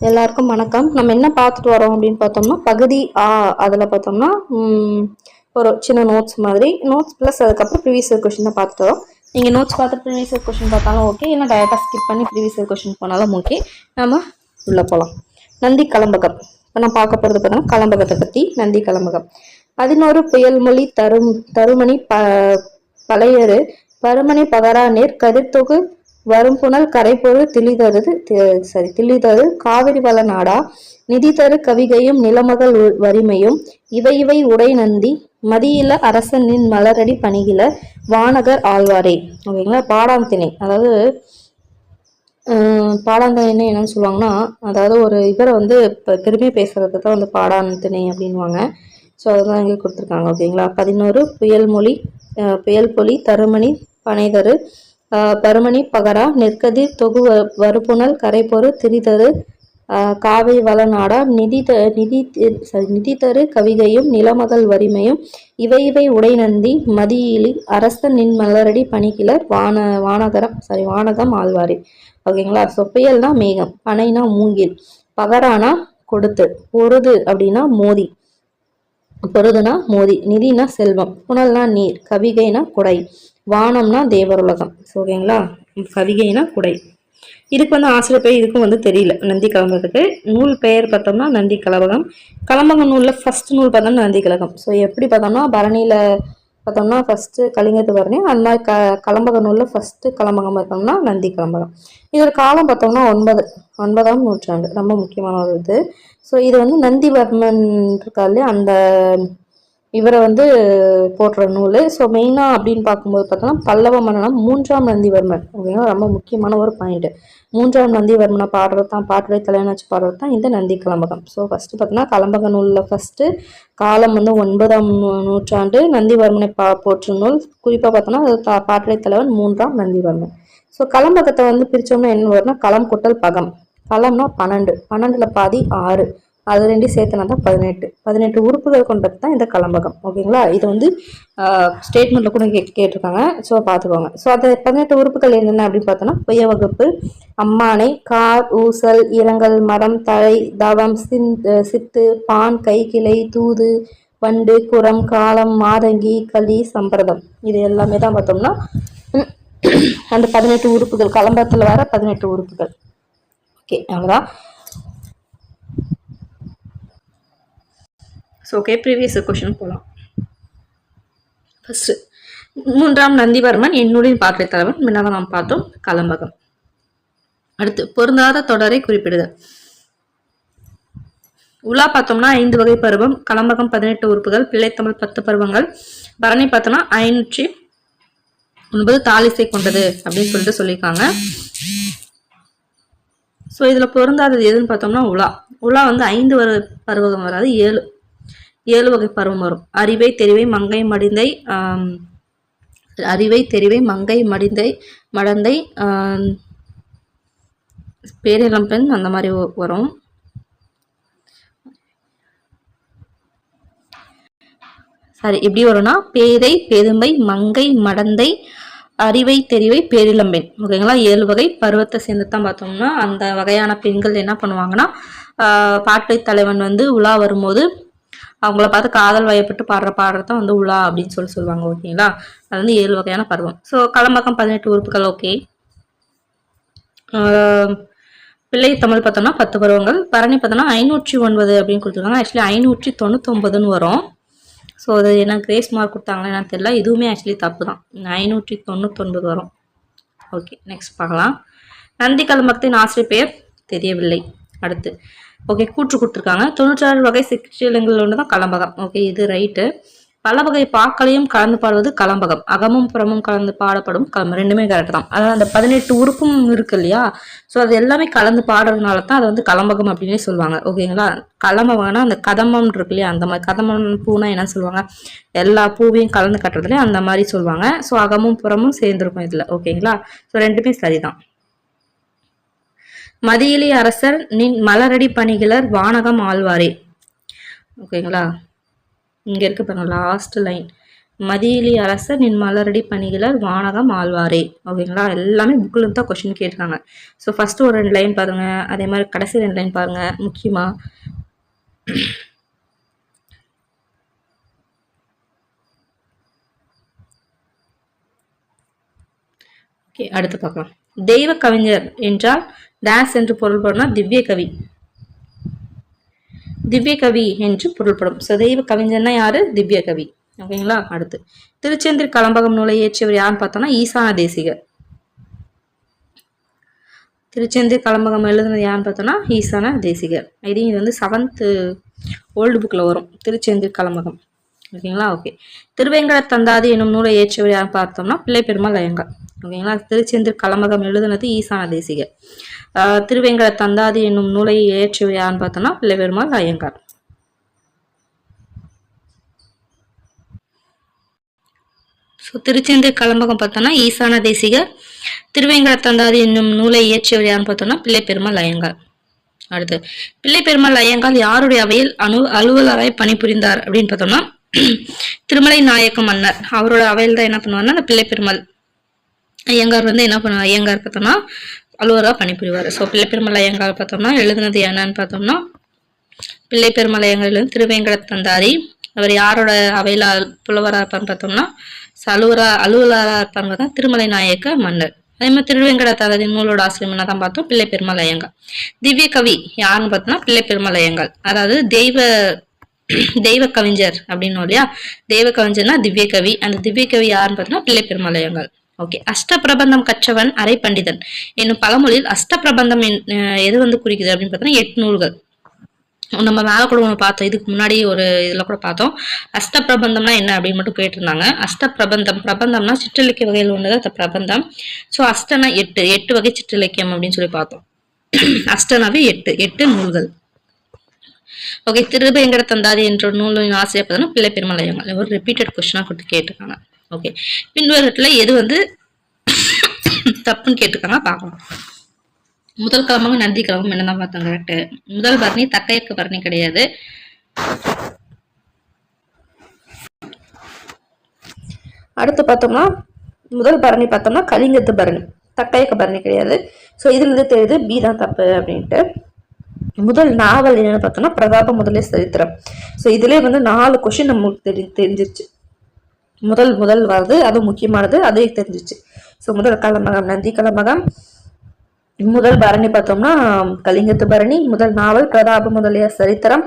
எல்லாருக்கும் வணக்கம். நம்ம என்ன பார்த்துட்டு வரோம் அப்படின்னு பார்த்தோம்னா பகுதி ஆ அதில் பார்த்தோம்னா ஒரு சின்ன நோட்ஸ் மாதிரி. நோட்ஸ் ப்ளஸ் அதுக்கப்புறம் ப்ரீவியஸ் கொஷின் தான் பார்த்துட்டு வரோம். நீங்கள் நோட்ஸ் பார்த்து ப்ரீவியஸ் கொஷின் பார்த்தாலும் ஓகே இல்லை டேரெக்டாக ஸ்கிப் பண்ணி ப்ரீவியஸ் கொஷின் போனாலும் ஓகே நம்ம உள்ளே போகலாம் நந்தி கலம்பகம். இப்போ நான் பார்க்க போகிறது பார்த்தோம்னா கலம்பகத்தை பற்றி நந்தி கலம்பகம். பதினோரு புயல்மொழி தரும் தருமணி ப பழையரு. பருமணி பகரா நேர் கதிர்த்தொகு வரும்புணல் கரைபொரு திளிதரு சரி திளிதரு காவிரி வள நாடா நிதி தரு கவிகையும் நிலமகள் வரிமையும். இவை இவை உடை நந்தி மதியில அரசனின் மலரடி பணிகில வானகர் ஆழ்வாரே. ஓகேங்களா? பாடாம் திணை அதாவது ஆஹ் பாடாந்தனை என்னன்னு சொல்லுவாங்கன்னா அதாவது ஒரு இவரை வந்து இப்போ பெருமை பேசுறது தான் வந்து பாடாந்திணை அப்படின்வாங்க ஸோ அதுதான் இங்கே கொடுத்துருக்காங்க. ஓகேங்களா? பதினோரு புயல் மொழி புயல் பொலி தருமணி பனைதரு பருமணி பகரா நெற்கதிர் தொகு வறுப்புணல் கரைப்பொரு திரிதரு ஆஹ் வளநாடா நிதி த நிதி தி- நிதி தரு கவிகையும் நிலமகள் வரிமையும் இவை இவை உடை நந்தி மதியிலி அரசன் நின் மலரடி வான வானகரம் சாரி வானகம் ஆழ்வாரி. ஓகேங்களா? சொப்பையல்னா மேகம் பனைனா மூங்கில் பகரானா கொடுத்து பொருது அப்படின்னா மோதி பொருதுனா மோதி நிதினா செல்வம் புனல்னா நீர் கவிகைனா குடை வானம்னா தேவருலகம். ஸோ ஓகேங்களா கவிகைனா குடை. இதுக்கு வந்து ஆசிரியர் பெயர் இதுக்கும் வந்து தெரியல. நந்தி கலம்பகத்துக்கு நூல் பெயர் பார்த்தோம்னா நந்தி கலபகம் கலம்பக நூலில் ஃபஸ்ட் நூல் பார்த்தோம்னா நந்தி கலகம். ஸோ எப்படி பார்த்தோம்னா பரணியில் பார்த்தோம்னா ஃபஸ்ட்டு கலிங்கத்து பரணி அந்த மாதிரி க கலம்பக நூலில் ஃபஸ்ட்டு கலம்பகம் பார்த்தோம்னா நந்தி கலம்பகம். இதோட காலம் பார்த்தோம்னா ஒன்பது ஒன்பதாம் நூற்றாண்டு. ரொம்ப முக்கியமான ஒரு இது. ஸோ இது வந்து நந்திவர்மன் இருக்கா இல்லையா? அந்த இவரை வந்து போடுற நூல். ஸோ மெயினாக அப்படின்னு பார்க்கும்போது பார்த்தோம்னா பல்லவ மன்னனா மூன்றாம் நந்திவர்மன். அப்படின்னா ரொம்ப முக்கியமான ஒரு பாயிண்ட் மூன்றாம் நந்திவர்மனை பாடுறது தான் பாட்டுடைய தலைவனை வச்சு பாடுறது தான் இந்த நந்தி கலம்பகம். ஸோ ஃபஸ்ட்டு பார்த்தோம்னா கலம்பக நூலில் ஃபஸ்ட்டு காலம் வந்து ஒன்பதாம் நூ- நூற்றாண்டு நந்திவர்மனை பா போற்றும் நூல். குறிப்பாக பார்த்தோம்னா அது பாட்டுடைய தலைவன் மூன்றாம் நந்திவர்மன். ஸோ கலம்பகத்தை வந்து பிரித்தோம்னா என்ன வரும்னா களம் குட்டல் பகம். களம்னா பன்னெண்டு. பன்னெண்டில் பாதி ஆறு. அது ரெண்டையும் சேர்த்துனா தான் பதினெட்டு. பதினெட்டு உறுப்புகள் கொண்டது தான் இந்த கலம்பகம். ஓகேங்களா? இது வந்து ஸ்டேட்மெண்ட்டில் கூட கே கேட்டிருக்காங்க. ஸோ பார்த்துக்கோங்க. ஸோ அந்த பதினெட்டு உறுப்புகள் என்னென்ன அப்படின்னு பார்த்தோன்னா புய வகுப்பு அம்மானை கார் ஊசல் இரங்கல் மரம் தழை தவம் சிந் சித்து பான் கை கிளை தூது வண்டு குரம் காலம் மாதங்கி களி சம்பிரதம். இது எல்லாமே தான் பார்த்தோம்னா அந்த பதினெட்டு உறுப்புகள் கலம்பத்தில் வர பதினெட்டு உறுப்புகள். ஓகே அவ்வளோதான் ஸோ ஓகே ப்ரீவியஸ் கொஷின் போகலாம் ஃபஸ்ட்டு மூன்றாம் நந்திவர்மன் என்னுடைய பாட்டை தலைவன். முன்னாக நாம் பார்த்தோம் கலம்பகம். அடுத்து பொருந்தாத தொடரை குறிப்பிடுதல் உலா பார்த்தோம்னா ஐந்து வகை பருவம். கலம்பகம் பதினெட்டு உறுப்புகள் பிள்ளைத்தமிழ் பத்து பருவங்கள். பரணி பார்த்தோம்னா ஐநூற்றி ஒன்பது தாலிசை கொண்டது அப்படின்னு சொல்லிட்டு சொல்லியிருக்காங்க. ஸோ இதில் பொருந்தாதது எதுன்னு பார்த்தோம்னா உலா. உலா வந்து ஐந்து வரு பருவகம் வராது ஏழு. ஏழு வகை பருவம் வரும். அறிவை தெரிவை மங்கை மடிந்தை அறிவை தெரிவை மங்கை மடிந்தை மடந்தை பேரிளம்பெண் அந்த மாதிரி வரும். சரி எப்படி வரும்னா பேதை பெருமை மங்கை மடந்தை அறிவை தெரிவை பேரிளம்பெண் ஓகேங்களா ஏழு வகை பருவத்தை சேர்ந்து தான் பார்த்தோம்னா அந்த வகையான பெண்கள் என்ன பண்ணுவாங்கன்னா ஆஹ் பாட்டை தலைவன் வந்து உலா வரும்போது அவங்கள பார்த்து காதல் வயப்பட்டு பாடுற பாடுறது தான் வந்து உலா அப்படின்னு சொல்லி சொல்லுவாங்க ஓகேங்களா? அது வந்து ஏழு வகையான பருவம். ஸோ களம்பக்கம் பதினெட்டு உறுப்புகள் ஓகே. பிள்ளை தமிழ் பார்த்தோம்னா பத்து பருவங்கள். பரணி பார்த்தோம்னா ஐநூற்றி ஒன்பது அப்படின்னு கொடுத்துருக்காங்க. ஆக்சுவலி ஐநூற்றி தொண்ணூத்தொம்பதுன்னு வரும். ஸோ அது என்ன கிரேஸ் மார்க் கொடுத்தாங்களா என்னன்னு தெரியல. இதுவுமே ஆக்சுவலி தப்பு தான். ஐநூற்றி தொண்ணூத்தொன்பது வரும். ஓகே நெக்ஸ்ட் பார்க்கலாம். நந்தி கலம்பகத்தின் ஆசிரியர் பெயர்? தெரியவில்லை. அடுத்து. ஓகே கூற்று கொடுத்துருக்காங்க. தொண்ணூற்றாறு வகை சிற்றிலங்கள் ஒன்று தான் கலம்பகம். ஓகே இது ரைட்டு பல வகை பாக்களையும் கலந்து பாடுவது கலம்பகம். அகமும் புறமும் கலந்து பாடப்படும் கலம்பம் ரெண்டுமே கரெக்ட் தான். அதாவது அந்த பதினெட்டு உறுப்பும் இருக்கு இல்லையா? ஸோ அது எல்லாமே கலந்து பாடுறதுனால தான் அது வந்து கலம்பகம் அப்படின்னே சொல்லுவாங்க. ஓகேங்களா கலம்பகம்னா அந்த கதம்பம் இருக்கு இல்லையா? அந்த மாதிரி கதம்பம் பூனா என்ன சொல்லுவாங்க? எல்லா பூவையும் கலந்து கட்டுறதுலேயே அந்த மாதிரி சொல்லுவாங்க. ஸோ அகமும் புறமும் சேர்ந்துருக்கும் இதில். ஓகேங்களா ஸோ ரெண்டுமே சரிதான். மதியிலி அரசர் நின் மலரடி பணிகளர் வானகம் ஆழ்வாரே. ஓகேங்களா? இங்கே இருக்க பாருங்க லாஸ்ட் லைன் மதியிலி அரசர் நின் மலரடி பணிகளர் வானகம் ஆழ்வாரே. ஓகேங்களா? எல்லாமே புக்கில் தான் கொஷின் கேட்டிருக்காங்க. ஸோ ஃபஸ்ட்டு ஒரு ரெண்டு லைன் பாருங்கள் அதே மாதிரி கடைசி ரெண்டு லைன் பாருங்கள் முக்கியமாக ஓகே அடுத்து பார்க்கலாம். தெய்வ கவிஞர் என்றால் டேஸ் என்று பொருள்படும்னா திவ்ய கவி. திவ்ய கவி என்று பொருள்படும். ஸோ தெய்வ கவிஞர்னா யாரு? திவ்ய கவி. ஓகேங்களா அடுத்து. திருச்செந்திர கலம்பகம் நூலை இயற்றியவர் யாருன்னு பார்த்தோம்னா ஈசான தேசிகர். திருச்செந்தில் கலம்பகம் எழுதுனது யாருன்னு பார்த்தோம்னா ஈசான தேசிகர். ஐ திங்க் இது வந்து செவன்த்து ஓல்டு புக்கில் வரும். திருச்செந்தில் கலம்பகம். ஓகேங்களா? ஓகே. திருவேங்கட தந்தாதி என்னும் நூலை இயற்றியவர் யாருன்னு பார்த்தோம்னா பிள்ளை பெருமாள் ஐயங்கார். ஓகேங்களா? திருச்செந்தூர் கலமகம் எழுதுனது ஈசான தேசிகர். திருவேங்கட தந்தாதி என்னும் நூலை இயற்றியவர் யாருன்னு பார்த்தோம்னா பிள்ளை பெருமாள் ஐயங்கார். ஸோ திருச்செந்தூர் கலம்பகம் பார்த்தோம்னா ஈசான தேசிகர். திருவேங்கட தந்தாதி என்னும் நூலை இயற்றியவர் யாருன்னு பார்த்தோம்னா பிள்ளை பெருமாள் ஐயங்கார். அடுத்து பிள்ளை பெருமாள் ஐயங்கார் யாருடைய அவையில் அணு அலுவலராய் பணிபுரிந்தார் அப்படின்னு பார்த்தோம்னா திருமலை நாயக்க மன்னர் அவரோட அவையில் தான் என்ன பண்ணுவார்னா அந்த பிள்ளை பெருமாள் ஐயங்கார் வந்து என்ன பண்ணுவார் ஐயங்கார் பார்த்தோம்னா அலுவலராக பணிபுரிவார். ஸோ பிள்ளை பெருமாள் ஐயங்கார் பார்த்தோம்னா எழுதுனது என்னன்னு பார்த்தோம்னா பிள்ளை பெருமாள் ஐயங்கார் திருவேங்கட தந்தாரி அவர் யாரோட அவையில் புலவராக இருப்பார்னு பார்த்தோம்னா அலுவலா அலுவலராக இருப்பாங்க பார்த்தா திருமலை நாயக்க மன்னர். அதே மாதிரி திருவேங்கட தந்தாதி நூலோட ஆசிரியர் தான் பார்த்தோம் பிள்ளை பெருமாள் ஐயங்கார். திவ்ய கவி யாருன்னு பார்த்தோம்னா பிள்ளை பெருமாள் ஐயங்கார். அதாவது தெய்வ தெய்வ கவிஞர் அப்படின்னு இல்லையா? தெய்வ கவிஞர்னா திவ்ய கவி அந்த திவ்ய கவி யாருன்னு பார்த்தீங்கன்னா பிள்ளை பெருமாள் ஐயங்கார் ஓகே அஷ்டபிரபந்தம் கற்றவன் அரை பண்டிதன். என்னும் பழமொழியில் அஷ்டபிரபந்தம் என்- எது வந்து குறிக்குது அப்படின்னு பார்த்தீங்கன்னா எட்டு நூல்கள் நம்ம மேலே கூட ஒன்று பார்த்தோம். இதுக்கு முன்னாடி ஒரு இதில் கூட பார்த்தோம். அஷ்டபிரபந்தம்னா என்ன அப்படின்னு மட்டும் கேட்டிருந்தாங்க. அஷ்டபிரபந்தம் பிரபந்தம்னா சிற்றிலக்கிய வகையில் ஒன்று தான் பிரபந்தம். ஸோ அஷ்டனா எட்டு. எட்டு வகை சிற்றிலக்கியம் அப்படின்னு சொல்லி பார்த்தோம். அஷ்டனாவே எட்டு. எட்டு நூல்கள். ஓகே திருவேங்கட தந்தாதி என்ற நூலின் ஆசிரியர் பார்த்தோன்னா பிள்ளை பெருமலையங்கள். ஒரு ரிப்பீட்டட் கொஸ்டினாக கொடுத்து கேட்டிருக்காங்க. ஓகே பின்வரத்தில் எது வந்து தப்புன்னு கேட்டிருக்காங்க பார்க்கலாம். முதல் கிழமும் நந்தி கிழமும் என்னதான் பார்த்தோம் கரெக்டு முதல் பரணி தக்கையக்கு பரணி கிடையாது. அடுத்து பார்த்தோம்னா முதல் பரணி பார்த்தோம்னா கலிங்கத்து பரணி. தக்கையக்க பரணி கிடையாது. ஸோ இதுலேருந்து தெரியுது பி தான் தப்பு அப்படின்ட்டு. முதல் நாவல் என்னென்னு பார்த்தோம்னா பிரதாப முதலே சரித்திரம். ஸோ இதிலே வந்து நாலு கொஷின் நம்மளுக்கு தெரி தெரிஞ்சிருச்சு. முதல் முதல் வருது அது முக்கியமானது அதே தெரிஞ்சிச்சு ஸோ முதல் கலமகம் நந்தி கலமகம் முதல் பரணி பார்த்தோம்னா கலிங்கத்து பரணி. முதல் நாவல் பிரதாப முதலிய சரித்திரம்.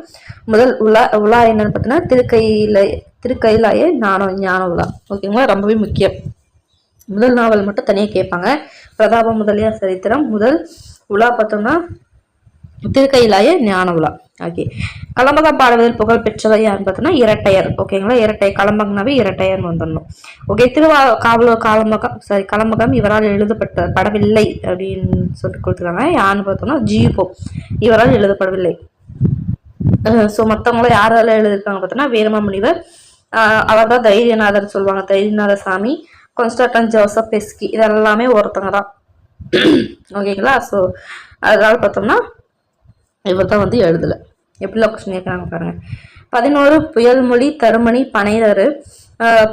முதல் உலா உலா என்னன்னு பார்த்தோம்னா திருக்கையில திருக்கையிலாய ஞானம் ஞான உலா. ஓகேங்களா? ரொம்பவே முக்கியம். முதல் நாவல் மட்டும் தனியாக கேட்பாங்க. பிரதாப முதலிய சரித்திரம். முதல் உலா பார்த்தோம்னா திருக்கையிலாய ஞான விழா. ஓகே. கலம்பக பாடுவதில் புகழ் பெற்றவர் யாருன்னு பார்த்தோன்னா இரட்டையர். ஓகேங்களா? இரட்டை கலம்பகனாவே இரட்டையர் வந்துடணும். ஓகே. திருவா காவல காலம்பகம் சாரி கலம்பகம் இவரால் எழுதப்பட்ட படவில்லை அப்படின்னு சொல்லிட்டு கொடுத்துருக்காங்க. யாருன்னு பார்த்தோம்னா ஜீபோ. இவரால் எழுதப்படவில்லை. ஸோ மற்றவங்களும் யாரால எழுதியிருக்காங்க பார்த்தோம்னா வீரமா முனிவர் அவர் தான் தைரியநாதர் சொல்லுவாங்க. தைரியநாத சாமி கொன்ஸ்டாட்டன் ஜோசப் பெஸ்கி இதெல்லாமே ஒருத்தங்க தான். ஓகேங்களா? ஸோ அதனால பார்த்தோம்னா இவர் தான் வந்து எழுதலை. எப்படிலாம் கொஸ்டின் கேட்குறாங்க பாருங்க. பதினோரு புயல்மொழி தருமணி பனைதரு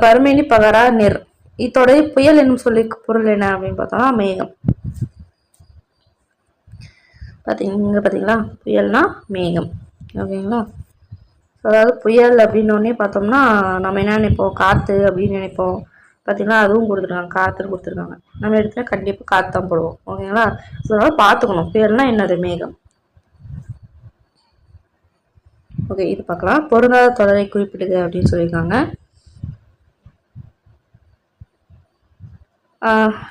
பருமேனி பகரா நெர். இத்தோடைய புயல் என்னும் சொல்லி பொருள் என்ன அப்படின்னு பார்த்தோம்னா மேகம். பார்த்தீங்க இங்கே பார்த்தீங்களா புயல்னா மேகம். ஓகேங்களா? அதாவது புயல் அப்படின்னோடனே பார்த்தோம்னா நம்ம என்ன நினைப்போம்? காற்று அப்படின்னு நினைப்போம். பார்த்திங்கன்னா அதுவும் கொடுத்துருக்காங்க. காற்றுன்னு கொடுத்துருக்காங்க. நம்ம எடுத்துனா கண்டிப்பாக காற்று தான் போடுவோம். ஓகேங்களா? ஸோ அதனால் பார்த்துக்கணும். புயல்னால் என்னது? மேகம். ஓகே இது பார்க்கலாம். பொருந்தாத தொடரை குறிப்பிடுது அப்படின்னு சொல்லியிருக்காங்க.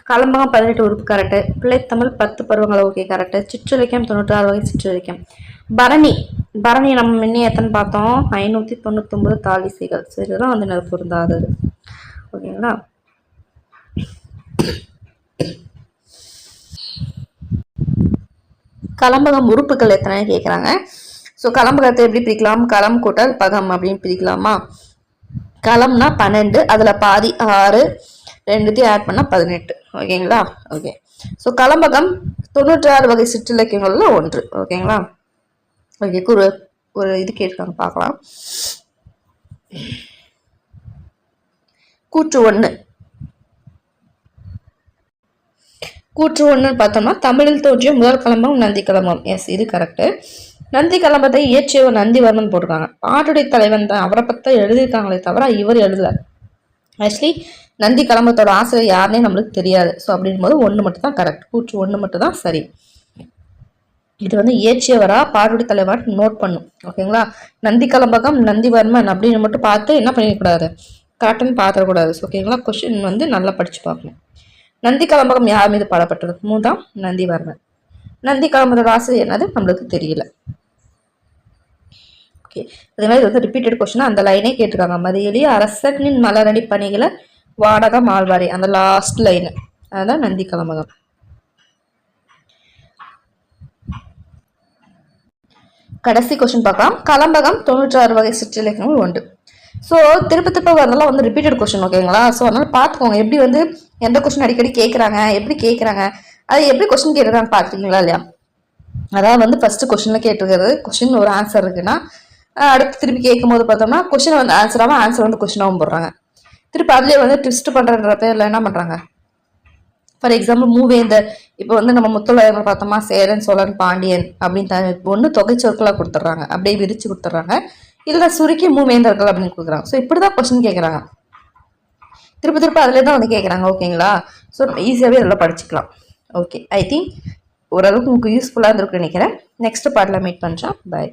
கலம்பகம் பதினெட்டு உறுப்பு கரெக்டு பிள்ளைத்தமிழ் பத்து பருவங்கள் ஓகே கரெக்டு சிற்றிலக்கியம் தொண்ணூற்றாறு வகை சிற்றிலக்கியம். பரணி பரணி நம்ம முன்னே எத்தனை பார்த்தோம்? ஐநூற்றி தொண்ணூத்தொம்பது தாலிசைகள் சரி இதுதான் வந்து எனக்கு பொருந்தாதது. ஓகேங்களா? கலம்பகம் உறுப்புகள் எத்தனை கேட்குறாங்க ஸோ கலம்பகத்தை எப்படி பிரிக்கலாம்? களம் கூட்டல் பகம் அப்படின்னு பிரிக்கலாமா? களம்னா பன்னெண்டு அதில் பாதி ஆறு ரெண்டுத்தையும் ஆட் பண்ணால் பதினெட்டு. ஓகேங்களா? ஓகே. ஸோ கலம்பகம் தொண்ணூற்றாறு வகை சிற்றிலக்கியங்களில் ஒன்று. ஓகேங்களா? ஓகே ஒரு ஒரு இது கேட்குறாங்க பார்க்கலாம். கூற்று ஒன்று கூற்று ஒன்றுன்னு பார்த்தோம்னா தமிழில் தோன்றிய முதல் கலம்பம் நந்தி கலம்பம் எஸ் இது கரெக்டு நந்தி கலம்பத்தை இயற்றியவர் நந்திவர்மன் போட்டிருக்காங்க. பாட்டுடைய தலைவன் தான். அவரை பற்றி எழுதியிருக்காங்களே தவிர இவர் எழுதல. ஆக்சுவலி நந்தி கலம்பத்தோட ஆசிரியர் யாருன்னே நம்மளுக்கு தெரியாது. ஸோ அப்படின்னும் போது ஒன்று மட்டும் தான் கரெக்ட் கூற்று ஒன்று மட்டும் தான் சரி. இது வந்து இயற்றியவரா பாட்டுடைய தலைவர் நோட் பண்ணும். ஓகேங்களா? நந்தி கலம்பகம் நந்திவர்மன் அப்படின்னு மட்டும் பார்த்து என்ன பண்ணிடக்கூடாது? கரெக்டுன்னு பார்த்துடக்கூடாது. ஓகேங்களா? கொஷின் வந்து நல்லா படிச்சு பார்க்கணும். நந்தி கலம்பகம் யார் மீது பாடப்பட்டது? மூதான் நந்திவர்மன். நந்தி கலம்பத்தோட ராசி என்னது நம்மளுக்கு தெரியல. ஓகே அதே மாதிரி இது வந்து ரிப்பீட்டட் கொஸ்டின் அந்த லைனே கேட்டிருக்காங்க. மதியலி அரசனின் மலரடி பணிகளை வாடகம் ஆழ்வாரி. அந்த லாஸ்ட் லைன் அதுதான் நந்தி கலம்பகம் கடைசி கொஸ்டின் பார்க்கலாம். கலம்பகம் தொண்ணூற்றாறு வகை சிற்றிலக்கியங்கள் உண்டு. ஸோ திருப்ப திருப்ப வரதெல்லாம் வந்து ரிப்பீட்டட் கொஸ்டின் ஓகேங்களா ஸோ அதனால் பார்த்துக்கோங்க. எப்படி வந்து எந்த கொஸ்டின் அடிக்கடி கேட்குறாங்க எப்படி கேட்குறாங்க அது எப்படி கொஸ்டின் கேட்குறாங்க பார்த்துருக்கீங்களா இல்லையா? அதாவது வந்து ஃபர்ஸ்ட் கொஷினில் கேட்டிருக்கிறது கொஸ்டின் ஒரு ஆன்சர் இருக்குன்னா அடுத்து திருப்பி கேட்கும் போது பார்த்தோம்னா கொஷினை வந்து ஆன்சராகவும் ஆன்சர் வந்து கொஷினாகவும் போடுறாங்க. திருப்பி அதுலேயே வந்து ட்விஸ்ட் பண்ணுறன்ற பேரில் என்ன பண்ணுறாங்க ஃபார் எக்ஸாம்பிள் மூவேந்தர் இப்போ வந்து நம்ம முத்தலாயர்கள் பார்த்தோமா சேரன் சோழன் பாண்டியன் அப்படின்னு த- ஒண்ணு தொகை சொற்களாக கொடுத்துட்றாங்க. அப்படியே விரித்து கொடுத்துட்றாங்க. இல்லை சுருக்கி மூவேந்தர்கள் அப்படின்னு கொடுக்குறாங்க. ஸோ இப்படி தான் கொஸ்டின் கேட்குறாங்க. திருப்பி திருப்பி அதிலே தான் வந்து கேட்குறாங்க ஓகேங்களா ஸோ ஈஸியாகவே இதெல்லாம் படிச்சுக்கலாம். ஓகே ஐ திங்க் ஓரளவுக்கு உங்களுக்கு யூஸ்ஃபுல்லாக இருந்திருக்குன்னு நினைக்கிறேன் நெக்ஸ்ட் பாட்டில் மீட் பண்ணுறான் பாய்